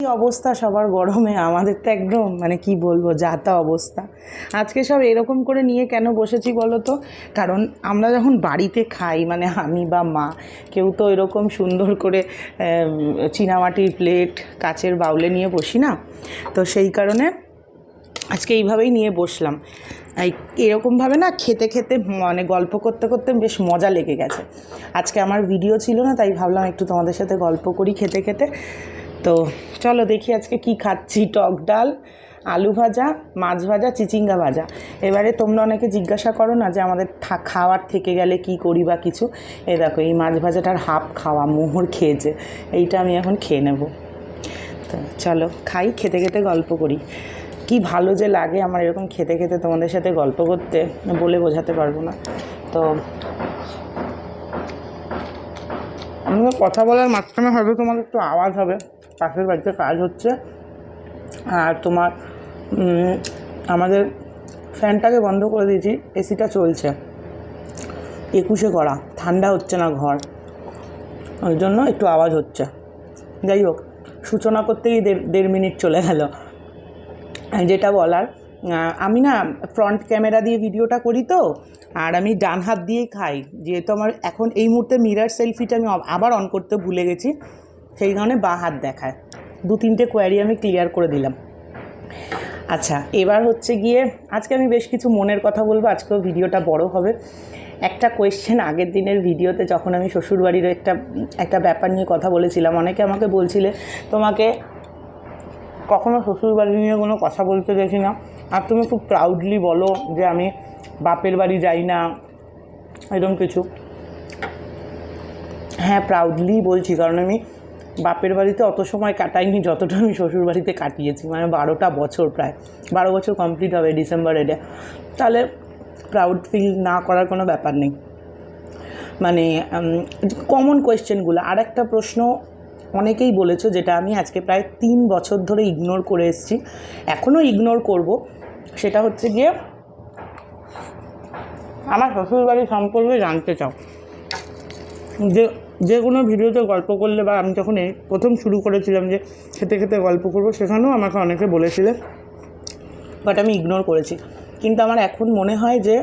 কি অবস্থা সবার গরমে? আমাদের তো একদম মানে কি বলব যা তা অবস্থা। আজকে সব এরকম করে নিয়ে কেন বসেছি বলো তো? কারণ আমরা যখন বাড়িতে খাই মানে আমি বা মা, কেউ তো এরকম সুন্দর করে চীনামাটির প্লেট, কাচের বাউলে নিয়ে বসি না? তো সেই কারণে আজকে এইভাবেই নিয়ে বসলাম। এই এরকমভাবে না খেতে খেতে মানে গল্প করতে করতে বেশ মজা লেগে গেছে। আজকে আমার ভিডিও ছিল না, তাই ভাবলাম একটু তোমাদের সাথে গল্প করি খেতে খেতে। তো চলো দেখি আজকে কি খাচ্ছি, টক ডাল, আলু ভাজা, মাছ ভাজা, চিচিঙ্গা ভাজা। এবারে তোমরা অনেকে জিজ্ঞাসা করো না যে আমাদের খাওয়ার থেকে গেলে কি করি বা কিছু। এ দেখো, এই মাছ ভাজাটার হাফ খাওয়া মোহর খেয়েছে, এইটা আমি এখন খেয়ে নেব। তো চলো খাই, খেতে খেতে গল্প করি। কি ভালো যে লাগে আমার এরকম খেতে খেতে তোমাদের সাথে গল্প করতে বলে বোঝাতে পারব না। তো আমি কথা বলার মাঝখানে হয়তো তোমার একটু আওয়াজ হবে। পাশের বাড়িতে কাজ হচ্ছে। আর তোমার আমাদের ফ্যানটাকে বন্ধ করে দিয়েছি, এসিটা চলছে। একুশে করা ঠান্ডা হচ্ছে না ঘর। ওই জন্য একটু আওয়াজ হচ্ছে। যাই হোক, সূচনা করতেই দেড় দেড় মিনিট চলে গেল। যেটা বলার আমি না ফ্রন্ট ক্যামেরা দিয়ে ভিডিওটা করি তো, আর আমি ডান হাত দিয়েই খাই। যেহেতু আমার এখন এই মুহূর্তে মিরার সেলফিটা আমি আবার অন করতে ভুলে গেছি। সেই কারণে বা হাত দেখায়। দু তিনটে কোয়ারি আমি ক্লিয়ার করে দিলাম। আচ্ছা এবার হচ্ছে গিয়ে আজকে আমি বেশ কিছু মনের কথা বলব, আজকেও ভিডিওটা বড় হবে। একটা কোয়েশ্চেন আগের দিনের ভিডিওতে যখন আমি শ্বশুরবাড়ির একটা একটা ব্যাপার নিয়ে কথা বলেছিলাম, অনেকে আমাকে বলছিলে, তোমাকে কখনো শ্বশুরবাড়ি নিয়ে কোনো কথা বলতে দেখি না। আর তুমি খুব প্রাউডলি বলো যে আমি বাপের বাড়ি যাই না। এরকম কিছু। হ্যাঁ প্রাউডলি বলছি, কারণ আমি বাপের বাড়িতে অত সময় কাটাইনি, যতটা আমি শ্বশুর বাড়িতে কাটিয়েছি মানে বারোটা বছর প্রায়। বারো বছর কমপ্লিট হবে ডিসেম্বর তাহলে প্রাউড ফিল না করার কোনো ব্যাপার নেই। মানে কমন কোয়েশ্চেনগুলো আর একটা প্রশ্ন অনেকেই বলেছ, যেটা আমি আজকে প্রায় তিন বছর ধরে ইগনোর করে এসেছি এখনও ইগনোর করব। সেটা হচ্ছে গিয়ে, আমার শ্বশুরবাড়ি সম্পর্কে জানতে চাও। যে যে কোনো ভিডিওতে গল্প করলে বা আমি যখন এই প্রথম শুরু করেছিলাম যে খেতে খেতে গল্প করব, সেখানেও আমাকে অনেকে বলেছিলেন বাট আমি ইগনোর করেছি। কিন্তু আমার এখন মনে হয় যে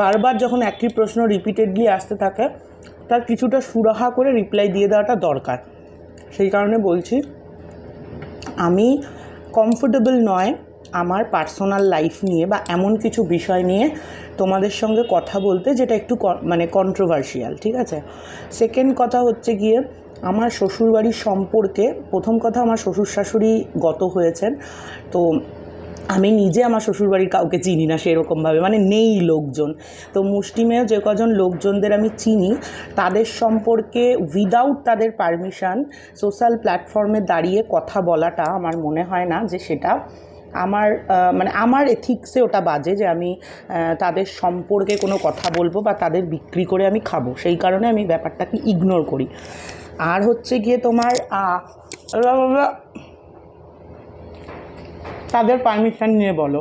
বারবার যখন একই প্রশ্ন রিপিটেডলি আসতে থাকে, তার কিছুটা সুরাহা করে রিপ্লাই দিয়ে দেওয়াটা দরকার। সেই কারণে বলছি, আমি কমফোর্টেবল নয় আমার পার্সোনাল লাইফ নিয়ে বা এমন কিছু বিষয় নিয়ে তোমাদের সঙ্গে কথা বলতে যেটা একটু মানে কন্ট্রোভার্সিয়াল ঠিক আছে? সেকেন্ড কথা হচ্ছে গিয়ে, আমার শ্বশুরবাড়ির সম্পর্কে, প্রথম কথা আমার শ্বশুর শাশুড়ি গত হয়েছেন, তো আমি নিজে আমার শ্বশুরবাড়ির কাউকে চিনি না সেরকমভাবে মানে নেই লোকজন। তো মুষ্টিমেয় যে কজন লোকজনদের আমি চিনি, তাদের সম্পর্কে উইদাউট তাদের পারমিশন সোশ্যাল প্ল্যাটফর্মে দাঁড়িয়ে কথা বলাটা আমার মনে হয় না যে সেটা আমার মানে আমার এথিক্সে ওটা বাজে যে আমি তাদের সম্পর্কে কোনো কথা বলব বা তাদের বিক্রি করে আমি খাব। সেই কারণে আমি ব্যাপারটাকে ইগনোর করি। আর হচ্ছে গিয়ে তোমার তাদের পারমিশন নিয়ে বলো।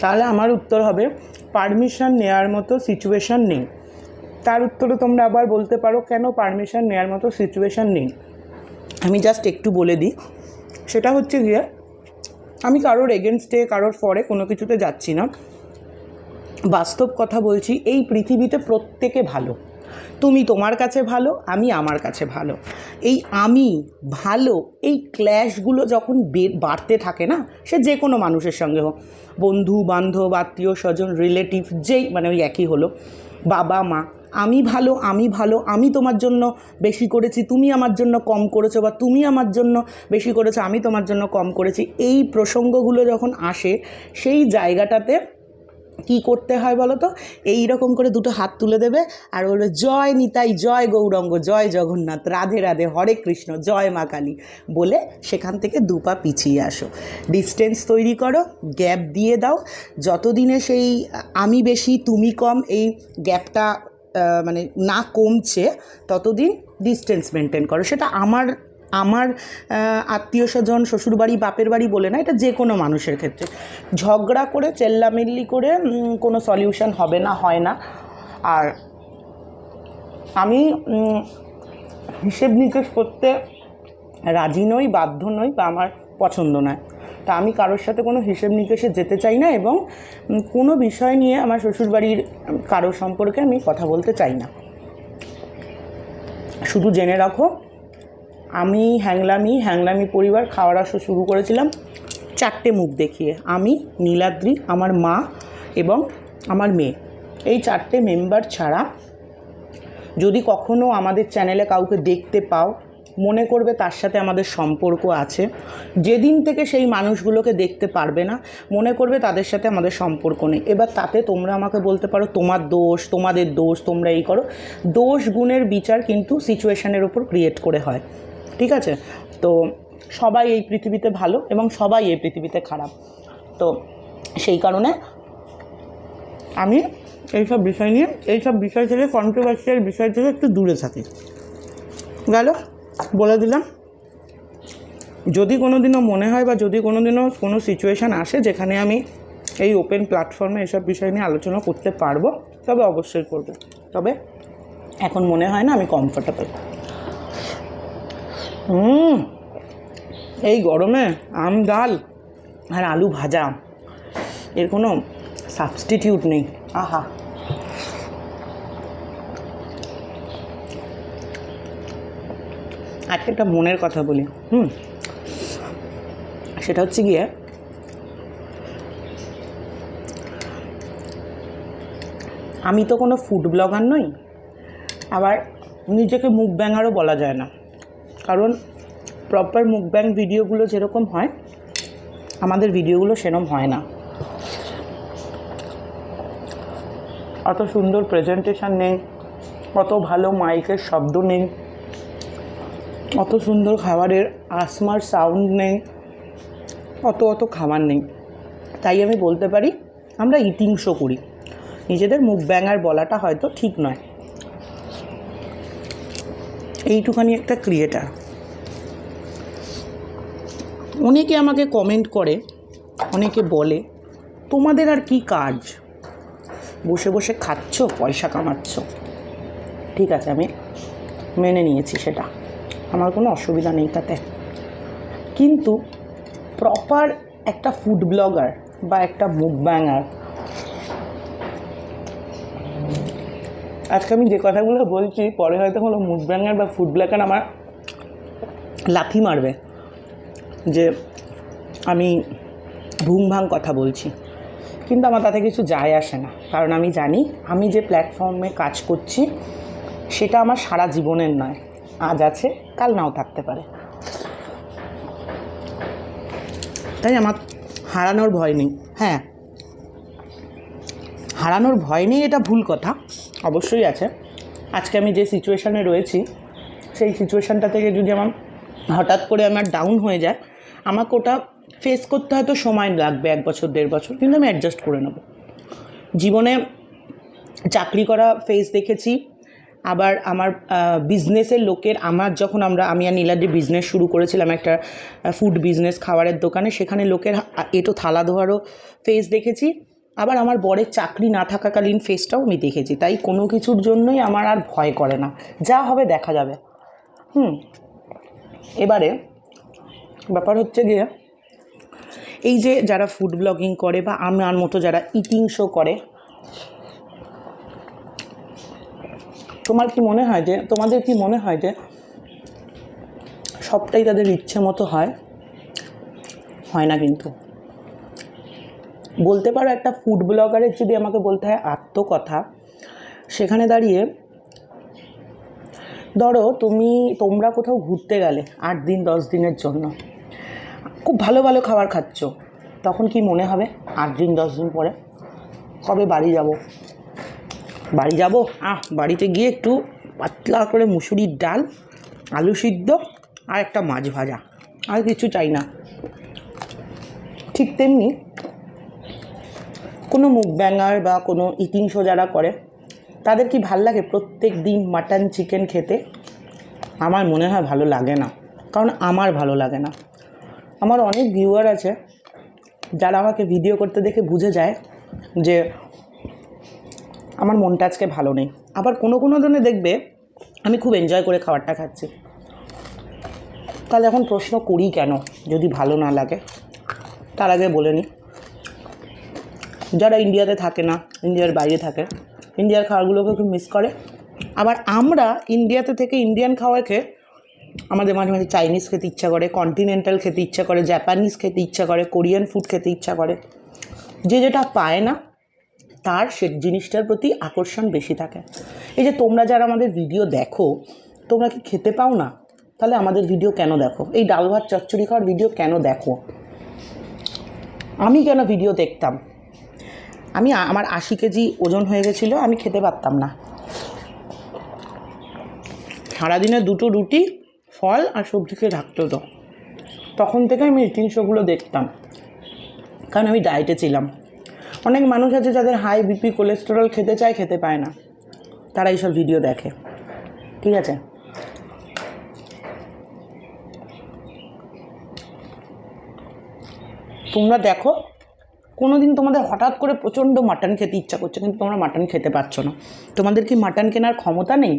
তাহলে আমার উত্তর হবে পারমিশন নেওয়ার মতো সিচুয়েশান নেই। তার উত্তরে তোমরা আবার বলতে পারো, কেন পারমিশন নেওয়ার মতো সিচুয়েশান নেই? আমি জাস্ট একটু বলে দিই। সেটা হচ্ছে গিয়ে, আমি কারোর এগেনস্টে কারোর ফরে কোনো কিছুতে যাচ্ছি না। বাস্তব কথা বলছি, এই পৃথিবীতে প্রত্যেকে ভালো। তুমি তোমার কাছে ভালো, আমি আমার কাছে ভালো। এই আমি ভালো, এই ক্ল্যাশগুলো যখন বাড়তে থাকে না, সে যে কোনো মানুষের সঙ্গে হোক। বন্ধু, বান্ধব, আত্মীয়, স্বজন রিলেটিভ যেই মানে ওই একই হলো। বাবা, মা আমি ভালো আমি ভালো, আমি তোমার জন্য বেশি করেছি, তুমি আমার জন্য কম করেছ বা তুমি আমার জন্য বেশি করেছ, আমি তোমার জন্য কম করেছি। এই প্রসঙ্গগুলো যখন আসে, সেই জায়গাটাতে কি করতে হয় বলো তো এই রকম করে দুটো হাত তুলে দেবে আর বলবে, জয় নিতাই, জয় গৌরঙ্গ, জয় জগন্নাথ, রাধে রাধে, হরে কৃষ্ণ, জয় মা কালী বলে সেখান থেকে দু পা পিছিয়ে আসো। ডিস্টেন্স তৈরি করো গ্যাপ দিয়ে দাও। যতদিনে সেই আমি বেশি, তুমি কম, এই গ্যাপটা মানে না কমছে, ততদিন ডিস্টেন্স মেনটেন করো। সেটা আমার আমার আত্মীয় স্বজন, শ্বশুরবাড়ি, বাপের বাড়ি বলে না, এটা যে কোনো মানুষের ক্ষেত্রে। ঝগড়া করে, চেল্লামিল্লি করে কোনো সলিউশন হবে না, হয় না। আর আমি হিসেব নিকেশ করতে রাজি নই, বাধ্য নই বা আমার পছন্দ নয়। তা আমি কারোর সাথে কোনো হিসেব নিকেশে যেতে চাই না এবং কোনো বিষয় নিয়ে আমার শ্বশুরবাড়ির উম, কারও সম্পর্কে আমি কথা বলতে চাই না। শুধু জেনে রাখো আমি হ্যাংলামি হ্যাংলামি পরিবার খাওয়ার আসা শুরু করেছিলাম চারটে মুখ দেখিয়ে। আমি নীলাদ্রি আমার মা এবং আমার মেয়ে। এই চারটে মেম্বার ছাড়া যদি কখনো আমাদের চ্যানেলে কাউকে দেখতে পাও মনে করবে তার সাথে আমাদের সম্পর্ক আছে। যেদিন থেকে সেই মানুষগুলোকে দেখতে পারবে না, মনে করবে তাদের সাথে আমাদের সম্পর্ক নেই। এবার তাতে তোমরা আমাকে বলতে পারো, তোমার দোষ, তোমাদের দোষ, তোমরা এই করো। দোষ গুণের বিচার কিন্তু সিচুয়েশানের ওপর ক্রিয়েট করে হয়। ঠিক আছে? তো সবাই এই পৃথিবীতে ভালো এবং সবাই এই পৃথিবীতে খারাপ। তো সেই কারণে আমি এইসব বিষয় নিয়ে, এইসব বিষয় থেকে কন্ট্রোভার্সিয়াল বিষয় থেকে একটু দূরে থাকি। গেল? বলে দিলাম। যদি কোনো দিনও মনে হয় বা যদি কোনো দিনও কোনো সিচুয়েশান আসে যেখানে আমি এই ওপেন প্ল্যাটফর্মে এসব বিষয় নিয়ে আলোচনা করতে পারব, তবে অবশ্যই করব। তবে এখন মনে হয় না আমি কমফোর্টেবল হুম, এই গরমে আম, ডাল আর আলু ভাজা, এর কোনো সাবস্টিটিউট নেই। আহা। আজকে একটা মনের কথা বলি, হুম? সেটা হচ্ছে গিয়ে, আমি তো কোনো ফুড ব্লগার নই, আবার নিজেকে মুখ ব্যাঙারও বলা যায় না। কারণ প্রপার মুখব্যাং ভিডিওগুলো যেরকম হয়, আমাদের ভিডিওগুলো সেরকম হয় না। অত সুন্দর প্রেজেন্টেশন নেই, অত ভালো মাইকের শব্দ নেই। অত সুন্দর খাবারের আসমার সাউন্ড নেই, অত অত খাবার নেই। তাই আমি বলতে পারি, আমরা ইটিং শো করি। নিজেদের মুখ ব্যাঙার বলাটা হয়তো ঠিক নয়। এইটুখানি একটা ক্রিয়েটার। অনেকে আমাকে কমেন্ট করে, অনেকে বলে, তোমাদের আর কি কাজ? বসে বসে খাচ্ছ, পয়সা কামাচ্ছ? ঠিক আছে, আমি মেনে নিয়েছি সেটা। আমার কোনো অসুবিধা নেই তাতে। কিন্তু প্রপার একটা ফুড ব্লগার বা একটা মুখ ব্যাঙার আজকে আমি যে কথাগুলো বলছি, পরে হয়তো কোনো মুখ ব্যাঙার বা ফুড ব্লগার আমার লাথি মারবে যে আমি ভুং ভাং কথা বলছি। কিন্তু আমার তাতে কিছু যায় আসে না। কারণ আমি জানি, আমি যে প্ল্যাটফর্মে কাজ করছি, সেটা আমার সারা জীবনের নয়। আজ আছে, কাল নাও থাকতে পারে। তাই আমার হারানোর ভয় নেই। হ্যাঁ হারানোর ভয় নেই এটা ভুল কথা, অবশ্যই আছে। আজকে আমি যে সিচুয়েশানে রয়েছি, সেই সিচুয়েশানটা থেকে যদি আমার হঠাৎ করে আমার ডাউন হয়ে যায়, আমাকে ওটা ফেস করতে হয়তো সময় লাগবে, এক বছর, দেড় বছর, কিন্তু আমি অ্যাডজাস্ট করে নেব। জীবনে চাকরি করা ফেস দেখেছি আবার আমার বিজনেসের লোকের, আমার যখন আমরা, আমি আর নীলাদ্রি বিজনেস শুরু করেছিলাম একটা ফুড বিজনেস খাবারের দোকানে, সেখানে লোকের এটো থালা ধোয়ারও ফেস দেখেছি। আবার আমার বরের চাকরি না থাকাকালীন ফেসটাও আমি দেখেছি। তাই কোনো কিছুর জন্যই আমার আর ভয় করে না। যা হবে দেখা যাবে। হুম। এবারে ব্যাপার হচ্ছে গিয়ে, এই যে যারা ফুড ব্লগিং করে বা আমার মতো যারা ইটিং শো করে তোমার কি মনে হয় যে, তোমাদের কি মনে হয় যে, সবটাই তাদের ইচ্ছে মতো হয়? হয় না কিন্তু। বলতে পারো একটা ফুড ব্লগারের যদি আমাকে বলতে হয় আত্মকথা, সেখানে দাঁড়িয়ে, ধরো তুমি, তোমরা কোথাও ঘুরতে গেলে আট দিন, দশ দিনের জন্য, খুব ভালো ভালো খাবার খাচ্ছ, তখন কি মনে হবে? আট দিন, দশ দিন পরে, কবে বাড়ি যাব? বাড়ি যাব। আহ, বাড়িতে গিয়ে একটু পাতলা করে মুসুরির ডাল, আলু সিদ্ধ আর একটা মাছ ভাজা। আর কিছু চাই না। ঠিক তেমনি কোনো মুখ ব্যাঙার বা কোনো ইটিং শো যারা করে, তাদের কি ভালো লাগে প্রত্যেক দিন মাটন, চিকেন খেতে? আমার মনে হয় ভালো লাগে না। কারণ আমার ভালো লাগে না। আমার অনেক ভিউয়ার আছে, যারা আমাকে ভিডিও করতে দেখে বুঝে যায় যে আমার মনটা আজকে ভালো নেই। আবার কোনো কোনো দিনে দেখবে, আমি খুব এনজয় করে খাবারটা খাচ্ছি। তাহলে এখন প্রশ্ন করি কেন, যদি ভালো না লাগে? তার আগে বলে নিই যারা ইন্ডিয়াতে থাকে না, ইন্ডিয়ার বাইরে থাকে, ইন্ডিয়ার খাবারগুলোকে খুব মিস করে। আবার আমরা ইন্ডিয়াতে থেকে ইন্ডিয়ান খাবার খেয়ে, আমাদের মাঝে মাঝে চাইনিজ খেতে ইচ্ছা করে কন্টিনেন্টাল খেতে ইচ্ছা করে জাপানিজ খেতে ইচ্ছা করে কোরিয়ান ফুড খেতে ইচ্ছা করে। যে যেটা পায় না তার সে জিনিসটার প্রতি আকর্ষণ বেশি থাকে। এই যে তোমরা যারা আমাদের ভিডিও দেখো, তোমরা কি খেতে পাও না? তাহলে আমাদের ভিডিও কেন দেখো? এই ডাল ভাত চচ্চড়ি খাওয়ার ভিডিও কেন দেখো? আমি কেন ভিডিও দেখতাম? আমি আমার আশি কেজি ওজন হয়ে গেছিল, আমি খেতে পারতাম না। সারাদিনে দুটো রুটি, ফল আর সবজি খেয়ে থাকতে হতো তখন থেকে আমি এই জিনিসগুলো দেখতাম। কারণ আমি ডায়েটে ছিলাম। অনেক মানুষ আছে যাদের হাই বিপি কোলেস্টেরল খেতে চায়, খেতে পায় না। তারা এইসব ভিডিও দেখে। ঠিক আছে? তোমরা দেখো কোনো দিন তোমাদের হঠাৎ করে প্রচণ্ড মাটন খেতে ইচ্ছা করছে, কিন্তু তোমরা মাটন খেতে পারছ না। তোমাদের কি মাটন কেনার ক্ষমতা নেই?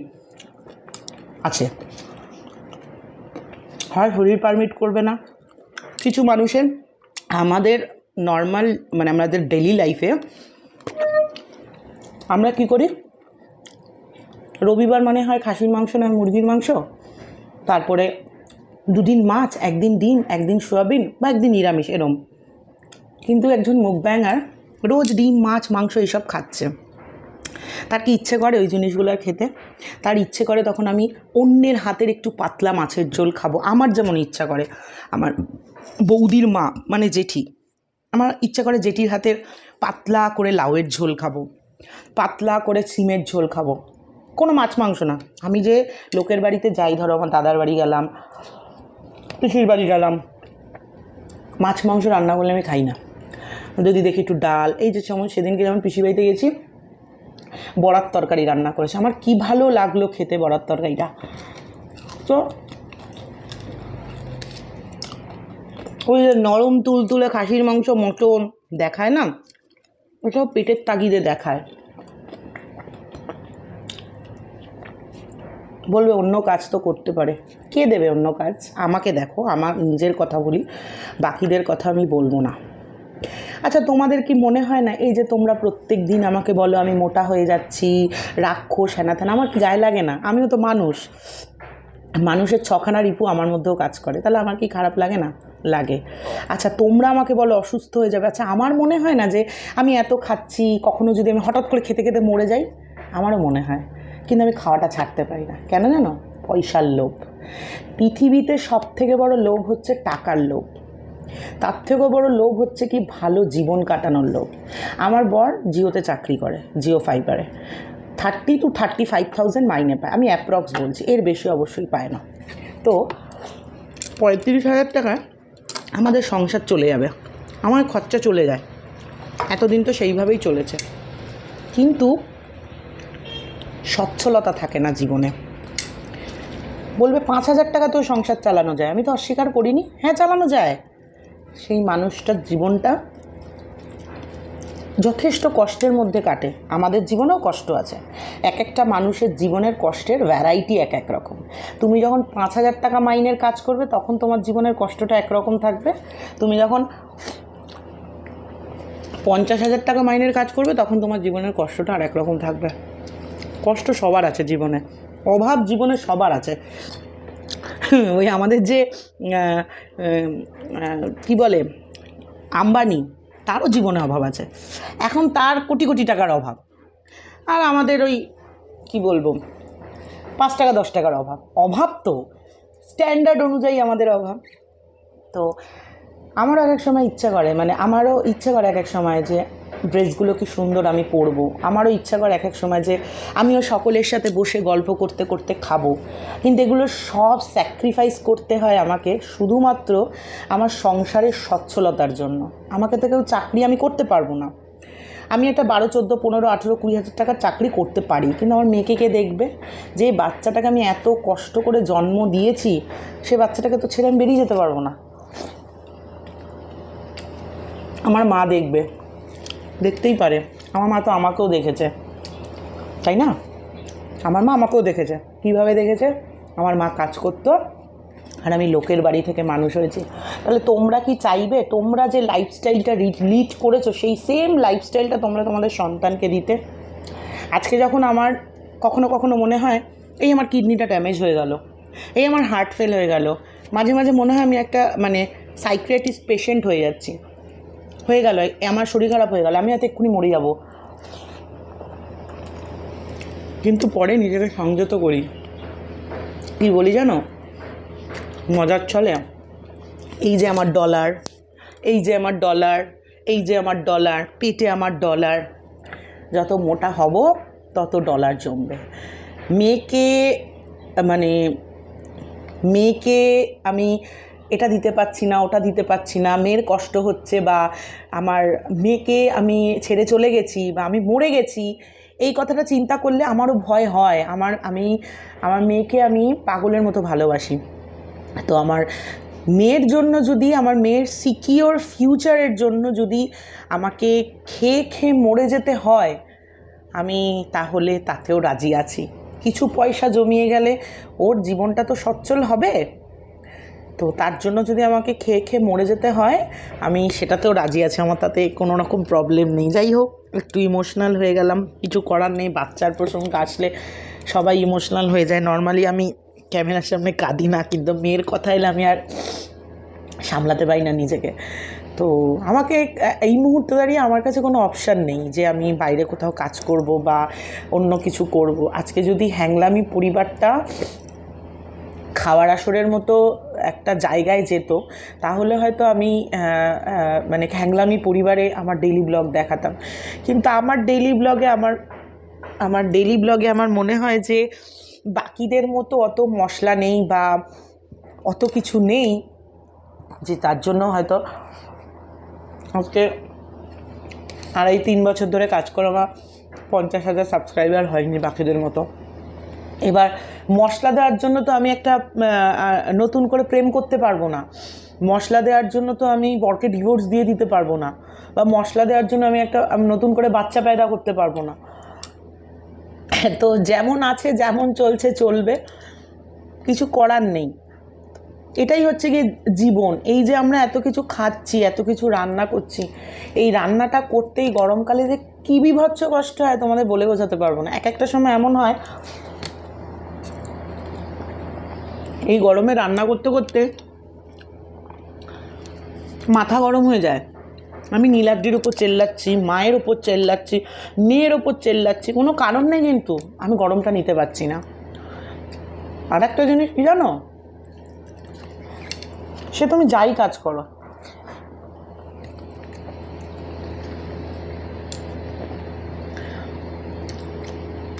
আছে। হয় শরীর পারমিট করবে না। কিছু মানুষের আমাদের নর্মাল মানে আমাদের ডেলি লাইফে আমরা কি করি? রবিবার মানে হয় খাসির মাংস নয় মুরগির মাংস। তারপরে দুদিন মাছ, একদিন ডিম, একদিন সোয়াবিন বা একদিন নিরামিষ, এরম। কিন্তু একজন মুখ ব্যাঙার রোজ ডিম, মাছ, মাংস এইসব খাচ্ছে। তার কি ইচ্ছে করে ওই জিনিসগুলো খেতে? তার ইচ্ছে করে তখন আমি অন্যের হাতের একটু পাতলা মাছের ঝোল খাব। আমার যেমন ইচ্ছা করে। আমার বৌদির মা মানে জেঠি আমার ইচ্ছা করে জেঠির হাতের পাতলা করে লাউয়ের ঝোল খাব, পাতলা করে সিমের ঝোল খাব। কোনো মাছ মাংস না। আমি যে লোকের বাড়িতে যাই, ধরো আমার দাদার বাড়ি গেলাম, পিসির বাড়ি গেলাম, মাছ মাংস রান্না করলে আমি খাই না। যদি দেখি একটু ডাল, এই যে যেমন সেদিনকে যেমন পিসির বাড়িতে গেছি, বড়ার তরকারি রান্না করেছে। আমার কি ভালো লাগল খেতে বড়ার তরকারিটা। তো ওই যে নরম তুলতুলে খাসির মাংস, মটন দেখায় না? ওসব পেটের তাগিদে দেখায়। বলবে, অন্য কাজ তো করতে পারে। কে দেবে অন্য কাজ? আমাকে দেখো, আমার নিজের কথা বলি, বাকিদের কথা আমি বলব না। আচ্ছা তোমাদের কি মনে হয় না, এই যে তোমরা প্রত্যেক দিন আমাকে বলো, আমি মোটা হয়ে যাচ্ছি, রাক্ষস ত্যানা আমার কি গায়ে লাগে না? আমিও তো মানুষ। মানুষের ছখানা রিপু আমার মধ্যেও কাজ করে, তাহলে আমার কি খারাপ লাগে না? লাগে। আচ্ছা তোমরা আমাকে বলো অসুস্থ হয়ে যাবে। আচ্ছা আমার মনে হয় না যে আমি এত খাচ্ছি, কখনো যদি আমি হঠাৎ করে খেতে খেতে মরে যাই? আমারও মনে হয়। কিন্তু আমি খাওয়াটা ছাড়তে পারি না। কেন জানো? পয়সার লোভ। পৃথিবীতে সব থেকে বড় লোভ হচ্ছে টাকার লোভ। তার থেকেও বড় লোভ হচ্ছে কি? ভালো জীবন কাটানোর লোভ। আমার বর জিওতে চাকরি করে, জিও ফাইবারে। Thirty two thirty five thousand মাইনে পায়। আমি অ্যাপ্রক্স বলছি, এর বেশি অবশ্যই পায় না। তো পঁয়ত্রিশ হাজার টাকায় আমাদের সংসার চলে যাবে, আমার খরচা চলে যায়। এতদিন তো সেইভাবেই চলেছে। কিন্তু সচ্ছলতা থাকে না জীবনে। বলবে, পাঁচ হাজার টাকা তো সংসার চালানো যায়, আমি তো অস্বীকার করিনি। হ্যাঁ চালানো যায়। সেই মানুষটার জীবনটা যথেষ্ট কষ্টের মধ্যে কাটে। আমাদের জীবনেও কষ্ট আছে। এক একটা মানুষের জীবনের কষ্টের ভ্যারাইটি এক এক রকম। তুমি যখন পাঁচ হাজার টাকা মাইনের কাজ করবে, তখন তোমার জীবনের কষ্টটা একরকম থাকবে। তুমি যখন পঞ্চাশ হাজার টাকা মাইনের কাজ করবে, তখন তোমার জীবনের কষ্টটা আর একরকম থাকবে। কষ্ট সবার আছে জীবনে। অভাব জীবনে সবার আছে। ওই আমাদের যে কি বলে? আম্বানি তারও জীবনে অভাব আছে। এখন তার কোটি কোটি টাকার অভাব। আর আমাদের ওই, কি বলব, পাঁচ টাকা, দশ টাকার অভাব। অভাব তো স্ট্যান্ডার্ড অনুযায়ী আমাদের অভাব। তো আমারও এক এক সময় ইচ্ছা করে মানে আমারও ইচ্ছা করে এক এক সময় যে ড্রেসগুলো কি সুন্দর আমি পরবো। আমারও ইচ্ছা করে এক এক সময় যে আমিও সকলের সাথে বসে গল্প করতে করতে খাব। কিন্তু এগুলো সব স্যাক্রিফাইস করতে হয় আমাকে শুধুমাত্র আমার সংসারের সচ্ছলতার জন্য। আমাকে তো কেউ চাকরি আমি করতে পারব না। আমি একটা বারো, চোদ্দ, পনেরো, আঠেরো, কুড়ি হাজার টাকার চাকরি করতে পারি, কিন্তু আমার মেয়েকে কে দেখবে? যে বাচ্চাটাকে আমি এত কষ্ট করে জন্ম দিয়েছি, সে বাচ্চাটাকে তো ছেড়ে আমি বেরিয়ে যেতে পারব না। আমার মা দেখবে। দেখতেই পারে। আমার মা তো আমাকেও দেখেছে। তাই না? আমার মা আমাকেও দেখেছে। কীভাবে দেখেছে? আমার মা কাজ করতো আর আমি লোকের বাড়ি থেকে মানুষ হয়েছি। তাহলে তোমরা কি চাইবে? তোমরা যে লাইফস্টাইলটা লিড করেছ, সেই সেম লাইফস্টাইলটা তোমরা তোমাদের সন্তানকে দিতে। আজকে যখন আমার কখনো কখনো মনে হয়, এই আমার কিডনিটা ড্যামেজ হয়ে গেল, এই আমার হার্ট ফেল হয়ে গেল, মাঝে মাঝে মনে হয় আমি একটা মানে সাইক্রেটিস্ট পেশেন্ট হয়ে যাচ্ছি। হয়ে গেল, আমার শরীর খারাপ হয়ে গেল, আমি হয়তো এক্ষুনি মরে যাব। কিন্তু পরে নিজেকে সংযত করি। কি বলি জানো? মজার চলে এই যে আমার ডলার এই যে আমার ডলার এই যে আমার ডলার পেটে আমার ডলার যত মোটা হব, তত ডলার জমবে। মেয়েকে মানে মেয়েকে আমি এটা দিতে পারছি না, ওটা দিতে পারছি না, মেয়ের কষ্ট হচ্ছে বা আমার মেয়েকে আমি ছেড়ে চলে গেছি বা আমি মরে গেছি, এই কথাটা চিন্তা করলে আমারও ভয় হয়। আমার, আমি, আমার মেয়েকে আমি পাগলের মতো ভালোবাসি। তো আমার মেয়ের জন্য যদি, আমার মেয়ের সিকিওর ফিউচারের জন্য যদি আমাকে খেয়ে খেয়ে মরে যেতে হয়, আমি তাহলে তাতেও রাজি আছি। কিছু পয়সা জমিয়ে গেলে ওর জীবনটা তো সচ্ছল হবে? তো তার জন্য যদি আমাকে খেয়ে খেয়ে মরে যেতে হয়, আমি সেটাতেও রাজি আছি। আমার তাতে কোনো রকম প্রবলেম নেই। যাই হোক, একটু ইমোশনাল হয়ে গেলাম। কিছু করার নেই, বাচ্চার প্রসঙ্গ আসলে সবাই ইমোশনাল হয়ে যায়। নর্মালি আমি ক্যামেরার সামনে কাঁদি না, কিন্তু মেয়ের কথা এলে আমি আর সামলাতে পারি না নিজেকে। তো আমাকে এই মুহূর্তে দাঁড়িয়ে আমার কাছে কোনো অপশান নেই যে আমি বাইরে কোথাও কাজ করব বা অন্য কিছু করব। আজকে যদি হ্যাংলামি পরিবারটা খাওয়ার আসরের মতো একটা জায়গায় যেত, তাহলে হয়তো আমি মানে হ্যাংলামি পরিবারে আমার ডেইলি ব্লগ দেখাতাম। কিন্তু আমার ডেইলি ব্লগে আমার আমার ডেইলি ব্লগে আমার মনে হয় যে বাকিদের মতো অত মশলা নেই বা অত কিছু নেই, যে তার জন্য হয়তো আজকে আড়াই তিন বছর ধরে কাজ করা আমার পঞ্চাশ হাজার সাবস্ক্রাইবার হয়নি বাকিদের মতো। এবার মশলা দেওয়ার জন্য তো আমি একটা নতুন করে প্রেম করতে পারব না। মশলা দেওয়ার জন্য তো আমি বরকে ডিভোর্স দিয়ে দিতে পারব না। বা মশলা দেওয়ার জন্য আমি একটা, আমি নতুন করে বাচ্চা পয়দা করতে পারব না। তো যেমন আছে, যেমন চলছে, চলবে। কিছু করার নেই। এটাই হচ্ছে গিয়ে জীবন। এই যে আমরা এত কিছু খাচ্ছি, এত কিছু রান্না করছি, এই রান্নাটা করতেই গরমকালে যে কী বিভৎস কষ্ট হয়, তোমাদের বলে বোঝাতে পারব না। এক একটা সময় এমন হয় এই গরমে রান্না করতে করতে মাথা গরম হয়ে যায়। আমি নীলাদ্রির ওপর চেল্লাচ্ছি, মায়ের ওপর চেল্লাচ্ছি, মেয়ের ওপর চেল্লাচ্ছি, কোনো কারণ নেই কিন্তু। আমি গরমটা নিতে পারছি না। আর একটা জিনিস কী জানো? সে তুমি যাই কাজ করো।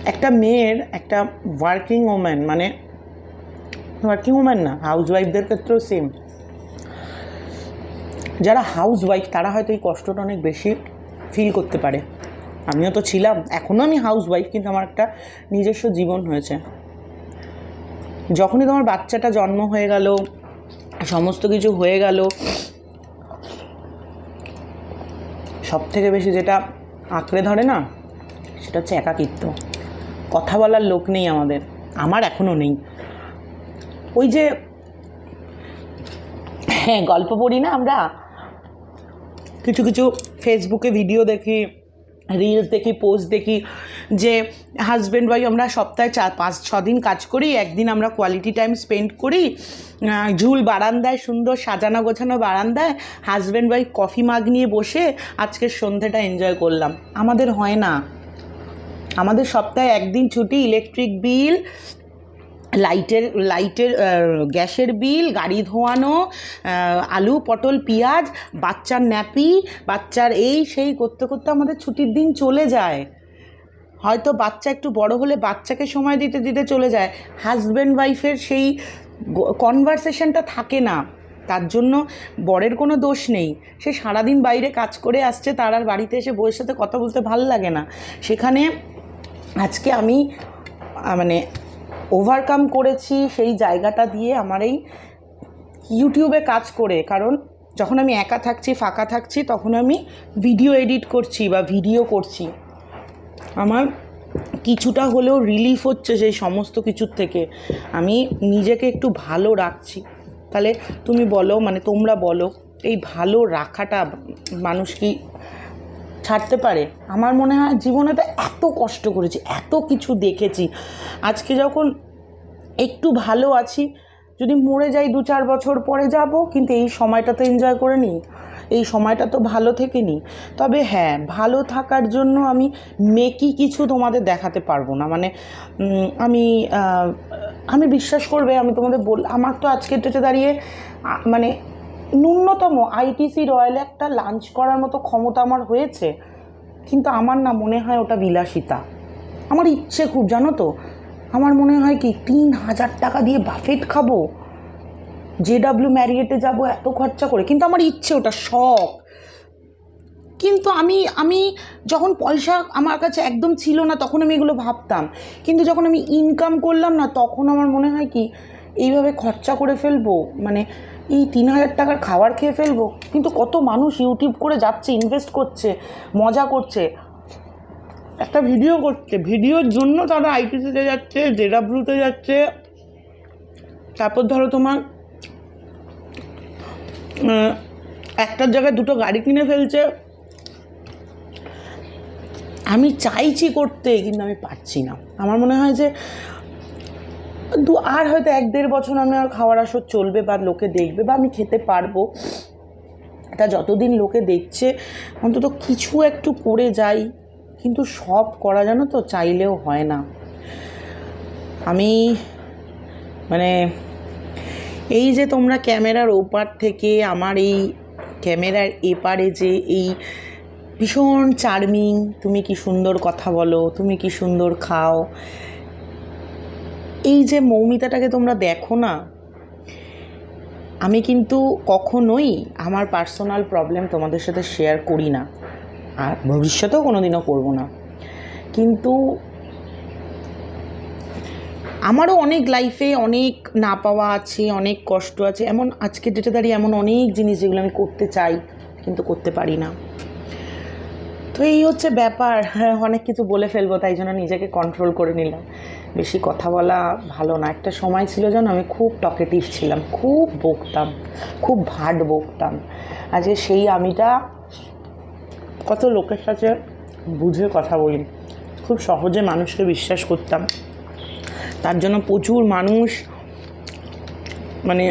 একটা মেয়ের একটা ওয়ার্কিং ওম্যান মানে ওয়ার্কিং ওম্যান না হাউস ওয়াইফদের ক্ষেত্রেও সেম যারা হাউস ওয়াইফ তারা হয়তো এই কষ্টটা অনেক বেশি ফিল করতে পারে। আমিও তো ছিলাম এখনও আমি হাউস ওয়াইফ কিন্তু আমার একটা নিজস্ব জীবন হয়েছে। যখনই তোমার বাচ্চাটা জন্ম হয়ে গেল, সমস্ত কিছু হয়ে গেল সব থেকে বেশি যেটা আঁকড়ে ধরে না, সেটা হচ্ছে একাকিত্ব। কথা বলার লোক নেই আমাদের, আমার এখনও নেই। ওই যে হ্যাঁ গল্প পড়ি না আমরা? কিছু কিছু ফেসবুকে ভিডিও দেখি রিলস দেখি পোস্ট দেখি, যে হাজব্যান্ড ওয়াইফ আমরা সপ্তাহে চার, পাঁচ, ছ দিন কাজ করি, একদিন আমরা কোয়ালিটি টাইম স্পেন্ড করি ঝুল বারান্দায়, সুন্দর সাজানো গোছানো বারান্দায় হাজব্যান্ড ওয়াইফ কফি মাগ নিয়ে বসে আজকের সন্ধেটা এনজয় করলাম। আমাদের হয় না। আমাদের সপ্তাহে একদিন ছুটি ইলেকট্রিক বিল লাইটের লাইটের গ্যাসের বিল, গাড়ি ধোয়ানো আলু, পটল, পেঁয়াজ, বাচ্চার ন্যাপি, বাচ্চার এই সেই করতে করতে আমাদের ছুটির দিন চলে যায়। হয়তো বাচ্চা একটু বড় হলে বাচ্চাকে সময় দিতে দিতে চলে যায়। হাজব্যান্ড ওয়াইফের সেই কনভারসেশনটা থাকে না। তার জন্য বরের কোনো দোষ নেই। সে সারাদিন বাইরে কাজ করে আসছে, তার আর বাড়িতে এসে বউয়ের সাথে কথা বলতে ভালো লাগে না। সেখানে আজকে আমি মানে ওভারকাম করেছি সেই জায়গাটা দিয়ে আমার এই ইউটিউবে কাজ করে। কারণ যখন আমি একা থাকছি, ফাঁকা থাকছি, তখন আমি ভিডিও এডিট করছি বা ভিডিও করছি। আমার কিছুটা হলেও রিলিফ হচ্ছে সেই সমস্ত কিছুর থেকে। আমি নিজেকে একটু ভালো রাখছি। তাহলে তুমি বলো মানে তোমরা বলো, এই ভালো রাখাটা মানুষ কি ছাড়তে পারে। আমার মনে হয় জীবনে তো এত কষ্ট করেছি, এত কিছু দেখেছি। আজকে যখন একটু ভালো আছি, যদি মরে যাই দু চার বছর পরে যাব, কিন্তু এই সময়টা তো এনজয় করে নিই। এই সময়টা তো ভালো থেকে নিই। তবে হ্যাঁ ভালো থাকার জন্য আমি মেকি কিছু তোমাদের দেখাতে পারব না। মানে আমি আমি বিশ্বাস করবে, আমি তোমাদের বল, আমার তো আজকের ডেটে দাঁড়িয়ে মানে ন্যূনতম আইটিসি রয়্যালে একটা লাঞ্চ করার মতো ক্ষমতা আমার হয়েছে, কিন্তু আমার না মনে হয় ওটা বিলাসিতা। আমার ইচ্ছে খুব, জানো তো? আমার মনে হয় কি, তিন হাজার টাকা দিয়ে বাফেট খাব, জে ডাব্লিউ ম্যারিয়েটে যাব, এত খরচা করে। কিন্তু আমার ইচ্ছে, ওটা শখ। কিন্তু আমি আমি যখন পয়সা আমার কাছে একদম ছিল না, তখন আমি এগুলো ভাবতাম। কিন্তু যখন আমি ইনকাম করলাম না, তখন আমার মনে হয় কি, এইভাবে খরচা করে ফেলব মানে এই তিন হাজার টাকার খাবার খেয়ে ফেলব? কিন্তু কত মানুষ ইউটিউব করে যাচ্ছে ইনভেস্ট করছে, মজা করছে। একটা ভিডিও করছে। ভিডিওর জন্য তারা আইটিসিতে যাচ্ছে জেডাব্লিউতে যাচ্ছে। তারপর ধরো তোমার একটার জায়গায় দুটো গাড়ি কিনে ফেলছে। আমি চাইছি করতে, কিন্তু আমি পারছি না। আমার মনে হয় যে দু, আর হয়তো এক দেড় বছর আমি আর খাওয়ার আসর চলবে বা লোকে দেখবে বা আমি খেতে পারব। তা যতদিন লোকে দেখছে, অন্তত কিছু একটু করে যাই। কিন্তু সব করা জানো তো চাইলেও হয় না। আমি মানে এই যে তোমরা ক্যামেরার ওপার থেকে আমার এই ক্যামেরার এপারে যে এই ভীষণ চার্মিং, তুমি কি সুন্দর কথা বলো, তুমি কি সুন্দর খাও এই যে মৌমিতাটাকে তোমরা দেখো না, আমি কিন্তু কখনোই আমার পার্সোনাল প্রবলেম তোমাদের সাথে শেয়ার করি না। আর ভবিষ্যতেও কোনো দিনও করব না। কিন্তু আমারও অনেক লাইফে অনেক না পাওয়া আছে, অনেক কষ্ট আছে, এমন আজকে ডেটে দাঁড়িয়ে এমন অনেক জিনিস যেগুলো আমি করতে চাই, কিন্তু করতে পারি না। তো এই হচ্ছে ব্যাপার। হ্যাঁ অনেক কিছু বলে ফেলব, তাই জন্য নিজেকে কন্ট্রোল করে নিলাম। বেশি কথা বলা ভালো না। একটা সময় ছিল যেন আমি খুব টকেটিভ ছিলাম, খুব বকতাম, খুব ভাট বকতাম। আজকে সেই আমিটা, কত লোকের সাথে বুঝে কথা বলি, খুব সহজে মানুষকে বিশ্বাস করতাম। তার জন্য প্রচুর মানুষ মানে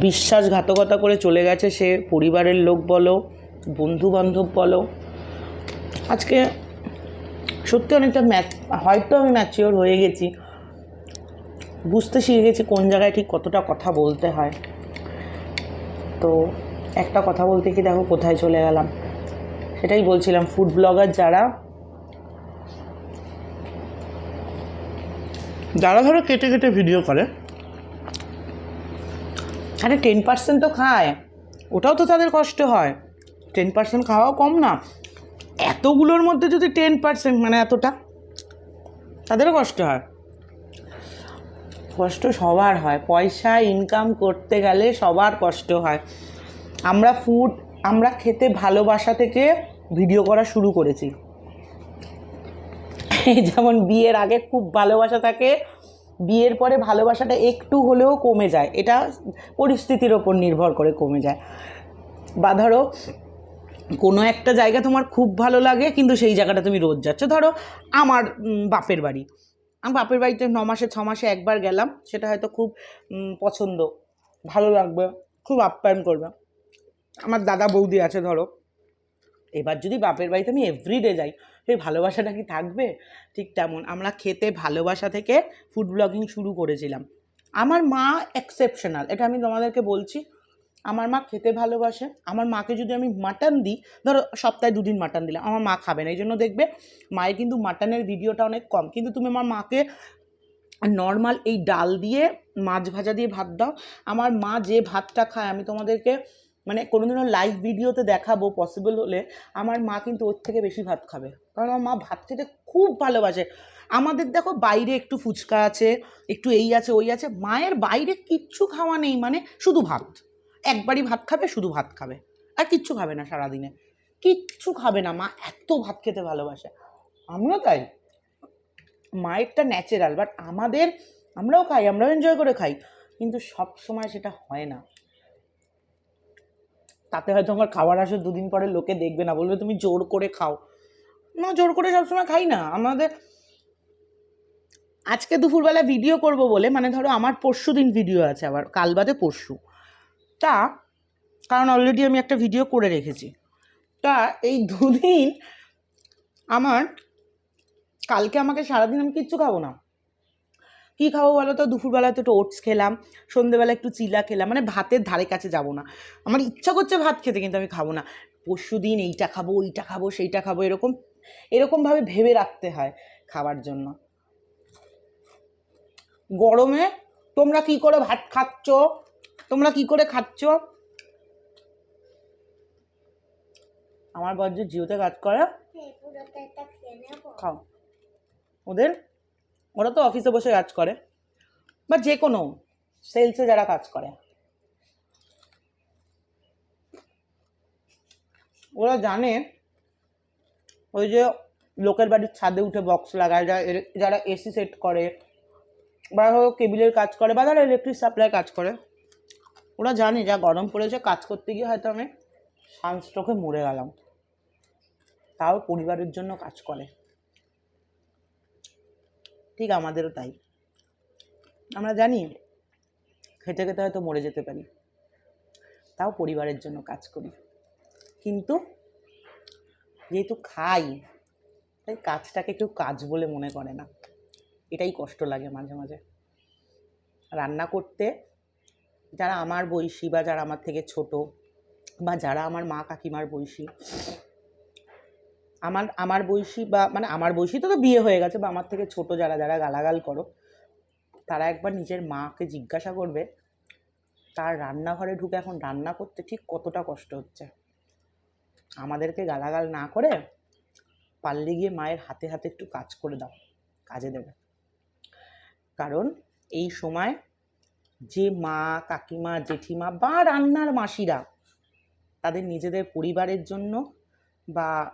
বিশ্বাসঘাতকতা করে চলে গেছে। সে পরিবারের লোক বলো বন্ধু বান্ধব বলো। আজকে সত্যি অনেকটা ম্যাচ হয়তো আমি ম্যাচিওর হয়ে গেছি। বুঝতে শিখে গেছি কোন জায়গায় ঠিক কতটা কথা বলতে হয়। তো একটা কথা বলতে কি দেখো কোথায় চলে গেলাম। সেটাই বলছিলাম ফুড ব্লগার যারা যারা ধরো কেটে কেটে ভিডিও করে। আরে টেন পার্সেন্ট তো খায়। ওটাও তো তাদের কষ্ট হয়। টেন পার্সেন্ট খাওয়াও কম না। এতগুলোর মধ্যে যদি টেন পার্সেন্ট মানে এতটা, তাদেরও কষ্ট হয়। কষ্ট সবার হয়। পয়সা ইনকাম করতে গেলে সবার কষ্ট হয়। আমরা ফুড আমরা খেতে ভালোবাসা থেকে ভিডিও করা শুরু করেছি। যেমন বিয়ের আগে খুব ভালোবাসা থাকে, বিয়ের পরে ভালোবাসাটা একটু হলেও কমে যায়। এটা পরিস্থিতির ওপর নির্ভর করে কমে যায়। বা ধরো কোনো একটা জায়গা তোমার খুব ভালো লাগে, কিন্তু সেই জায়গাটা তুমি রোজ যাচ্ছ। ধরো আমার বাপের বাড়ি। আমি বাপের বাড়িতে ন মাসে, ছ মাসে একবার গেলাম। সেটা হয়তো খুব পছন্দ, ভালো লাগবে, খুব আপ্যায়ন করবে। আমার দাদা বৌদি আছে, ধরো। এবার যদি বাপের বাড়িতে আমি এভরিডে যাই, সেই ভালোবাসাটা কি থাকবে? ঠিক তেমন। আমরা খেতে ভালোবাসা থেকে ফুড ব্লগিং শুরু করেছিলাম। আমার মা এক্সেপশনাল এটা আমি তোমাদেরকে বলছি। আমার মা খেতে ভালোবাসে। আমার মাকে যদি আমি মাটন দিই, ধরো সপ্তাহে দুদিন মাটন দিলাম, আমার মা খাবে না এই জন্য দেখবে মায়ের কিন্তু মাটনের ভিডিওটা অনেক কম। কিন্তু তুমি আমার মাকে নর্মাল এই ডাল দিয়ে, মাছ ভাজা দিয়ে ভাত দাও। আমার মা যে ভাতটা খায়, আমি তোমাদেরকে মানে কোনোদিনও লাইভ ভিডিওতে দেখাবো পসিবল হলে, আমার মা কিন্তু ওর থেকে বেশি ভাত খাবে। কারণ আমার মা ভাত খেতে খুব ভালোবাসে। আমাদের দেখো বাইরে একটু ফুচকা আছে, একটু এই আছে, ওই আছে। মায়ের বাইরে কিচ্ছু খাওয়া নেই মানে শুধু ভাত। একবারই ভাত খাবে, শুধু ভাত খাবে। আর কিচ্ছু খাবে না সারাদিনে। কিচ্ছু খাবে না, মা এত ভাত খেতে ভালোবাসে। আমিও তাই। মায়েরটা ন্যাচারাল বাট আমাদের, আমরাও খাই, আমরাও এনজয় করে খাই। কিন্তু সব সময় সেটা হয় না। তাতে হয়তো আমার খাবার আসে দুদিন পরে লোকে দেখবে না, বলবে, তুমি জোর করে খাও। না জোর করে সবসময় খাই না। আমাদের, আজকে দুপুরবেলা ভিডিও করব বলে মানে ধরো আমার পরশু দিন ভিডিও আছে, আবার কাল বাদে পরশু। তা, কারণ অলরেডি আমি একটা ভিডিও করে রেখেছি। তা, এই দুদিন আমার, কালকে আমাকে সারাদিন আমি কিচ্ছু খাব না। কী খাব বলো তো? দুপুরবেলা তো একটু ওটস খেলাম সন্ধেবেলা একটু চিলা খেলাম মানে ভাতের ধারে কাছে যাব না। আমার ইচ্ছা করছে ভাত খেতে, কিন্তু আমি খাব না। পরশু দিন এইটা খাব, ওইটা খাব, সেইটা খাব, এরকম, এরকমভাবে ভেবে রাখতে হয় খাবার জন্য। গরমে তোমরা কি করে ভাত খাচ্ছ? তোমরা কি করে খাচ্ছ? আমার বজ্র জিওতে কাজ করে, খাও। ওদের, ওরা তো অফিসে বসে কাজ করে, বা যে কোনো সেলসে যারা কাজ করে। ওরা জানে, ওই যে লোকের বাড়ির ছাদে উঠে বক্স লাগায় যা- যারা এসি সেট করে, বা কেবিলের কাজ করে, বা যারা ইলেকট্রিক সাপ্লাই কাজ করে। ওরা জানে যা গরম পড়েছে, কাজ করতে গিয়ে হয়তো আমি সানস্ট্রোকে মরে গেলাম। তাও পরিবারের জন্য কাজ করে। ঠিক আমাদেরও তাই। আমরা জানি খেতে খেতে হয়তো মরে যেতে পারি। তাও পরিবারের জন্য কাজ করি। কিন্তু যেহেতু খাই, তাই কাজটাকে কেউ কাজ বলে মনে করে না। এটাই কষ্ট লাগে মাঝে মাঝে। রান্না করতে যারা আমার বয়সী বা যারা আমার থেকে ছোট বা যারা আমার মা কাকিমার বয়সী, আমার আমার বয়সী বা মানে আমার বয়সী তো তো বিয়ে হয়ে গেছে বা আমার থেকে ছোট যারা যারা গালাগাল করো, তারা একবার নিজের মাকে জিজ্ঞাসা করবে, তার রান্নাঘরে ঢুকে এখন রান্না করতে ঠিক কতটা কষ্ট হচ্ছে? আমাদেরকে গালাগাল না করে পারলে গিয়ে মায়ের হাতে হাতে একটু কাজ করে দাও, কাজে দেবে। কারণ এই সময় যে মা কাকিমা জেঠিমা বা রান্নার মাসিরা তাদের নিজেদের পরিবারের জন্য বা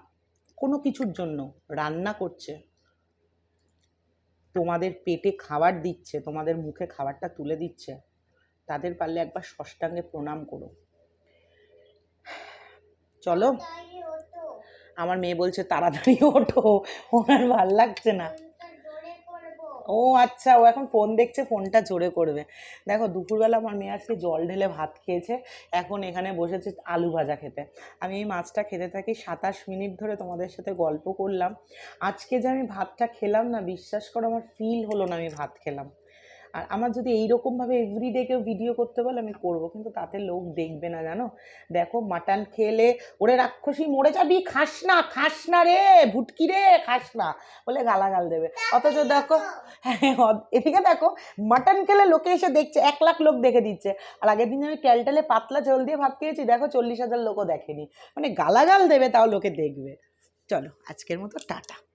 কোনো কিছুর জন্য রান্না করছে তোমাদের পেটে খাবার দিচ্ছে তোমাদের মুখে খাবারটা তুলে দিচ্ছে তাদের পারলে একবার ষষ্ঠাঙ্গে প্রণাম করো। চলো। আমার মেয়ে বলছে তাড়াতাড়ি ওঠো ওনার ভালো লাগছে না। ও আচ্ছা ও এখন ফোন দেখছে, ফোনটা জোরে করবে। দেখো, দুপুরবেলা আমার মেয়ে আজকে জল ঢেলে ভাত খেয়েছে, এখন এখানে বসেছে আলু ভাজা খেতে। আমি এই মাছটা খেতে থাকি সাতাশ মিনিট ধরে তোমাদের সাথে গল্প করলাম। আজকে যে আমি ভাতটা খেলাম না, বিশ্বাস করো, আমার ফিল হলো না আমি ভাত খেলাম। আর আমার যদি এইরকমভাবে এভরিডে কেউ ভিডিও করতে বলে, আমি করব। কিন্তু তাতে লোক দেখবে না, জানো? দেখো, মাটন খেলে ওরে রাক্ষসী মরে যাবি, খাস না খাস না রে, ভুটকি রে, খাস না, বলে গালাগাল দেবে। অথচ দেখো, এদিকে দেখো, মাটন খেলে লোকে এসে দেখছে, এক লাখ লোক দেখে দিচ্ছে। আর আগের দিন আমি ট্যালটালে পাতলা জল দিয়ে ভাত খেয়েছি, দেখো চল্লিশ হাজার লোকও দেখেনি। মানে গালাগাল দেবে, তাও লোকে দেখবে। চলো, আজকের মতো টাটা।